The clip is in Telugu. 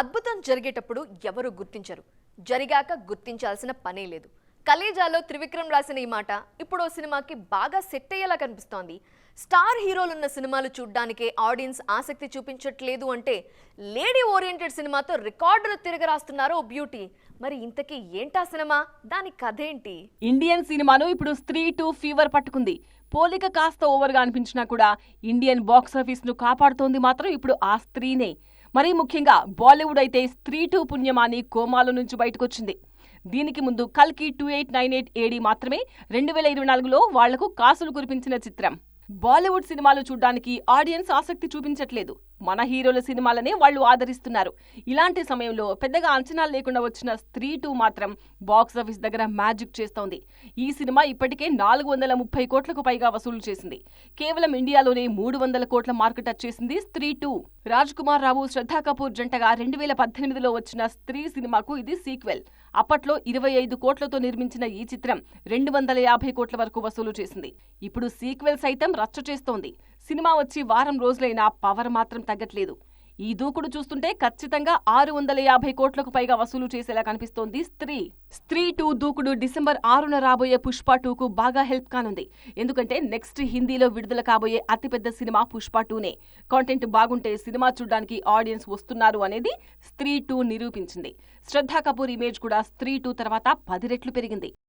అద్భుతం జరిగేటప్పుడు ఎవరు గుర్తించరు. జరిగాక గుర్తించాల్సిన పనే లేదు. కలేజాలో త్రివిక్రమ్ రాసిన ఈ మాట ఇప్పుడు ఓ సినిమాకి బాగా సెట్ అయ్యేలా కనిపిస్తోంది. స్టార్ హీరోలున్న సినిమాలు చూడ్డానికే ఆడియన్స్ ఆసక్తి చూపించట్లేదు అంటే లేడీ ఓరియంటెడ్ సినిమాతో రికార్డులు తిరగరాస్తున్నారు ఓ బ్యూటీ. మరి ఇంతకీ ఏంటా సినిమా? దాని కథ ఏంటి? ఇండియన్ సినిమాను ఇప్పుడు స్త్రీ టూ ఫీవర్ పట్టుకుంది. పోలిక కాస్త ఓవర్గా అనిపించినా కూడా ఇండియన్ బాక్స్ కాపాడుతోంది మాత్రం ఇప్పుడు ఆ స్త్రీనే. మరీ ముఖ్యంగా బాలీవుడ్ అయితే స్త్రీ టూ పుణ్యమాని కోమాల నుంచి బయటకొచ్చింది. దీనికి ముందు కల్కి two eight nine eight AD మాత్రమే రెండు వేల ఇరవై నాలుగులో వాళ్ళకు కాసులు కురిపించిన చిత్రం. బాలీవుడ్ సినిమాలు చూడ్డానికి ఆడియన్స్ ఆసక్తి చూపించట్లేదు. మన హీరోల సినిమాలనే వాళ్ళు ఆదరిస్తున్నారు. ఇలాంటి సమయంలో పెద్దగా అంచనాలు లేకుండా వచ్చిన స్త్రీ టూ మాత్రం బాక్స్ ఆఫీస్ దగ్గర మ్యాజిక్ చేస్తోంది. ఈ సినిమా ఇప్పటికే నాలుగు వందల ముప్పై కోట్లకు పైగా వసూలు చేసింది. కేవలం ఇండియాలోనే మూడు వందల కోట్ల మార్కెట్ టచ్ చేసింది స్త్రీ టూ. రాజ్ కుమార్ రావు శ్రద్ధా కపూర్ జంటగా రెండు వేల పద్దెనిమిదిలో వచ్చిన స్త్రీ సినిమాకు ఇది సీక్వెల్. అప్పట్లో ఇరవై ఐదు కోట్లతో నిర్మించిన ఈ చిత్రం రెండు వందల యాభై కోట్ల వరకు వసూలు చేసింది. ఇప్పుడు సీక్వెల్ సైతం రచ్చ చేస్తోంది. సినిమా వచ్చి వారం రోజులైనా పవర్ మాత్రం తగ్గట్లేదు. ఈ దూకుడు చూస్తుంటే ఖచ్చితంగా ఆరు వందల యాభై కోట్లకు పైగా వసూలు చేసేలా కనిపిస్తోంది స్త్రీ. స్త్రీ టూ దూకుడు డిసెంబర్ ఆరున రాబోయే పుష్ప టూకు బాగా హెల్ప్ కానుంది. ఎందుకంటే నెక్స్ట్ హిందీలో విడుదల కాబోయే అతిపెద్ద సినిమా పుష్ప టూనే. కాంటెంట్ బాగుంటే సినిమా చూడడానికి ఆడియన్స్ వస్తున్నారు అనేది స్త్రీ టూ నిరూపించింది. శ్రద్ధా కపూర్ ఇమేజ్ కూడా స్త్రీ టూ తర్వాత పది రెట్లు పెరిగింది.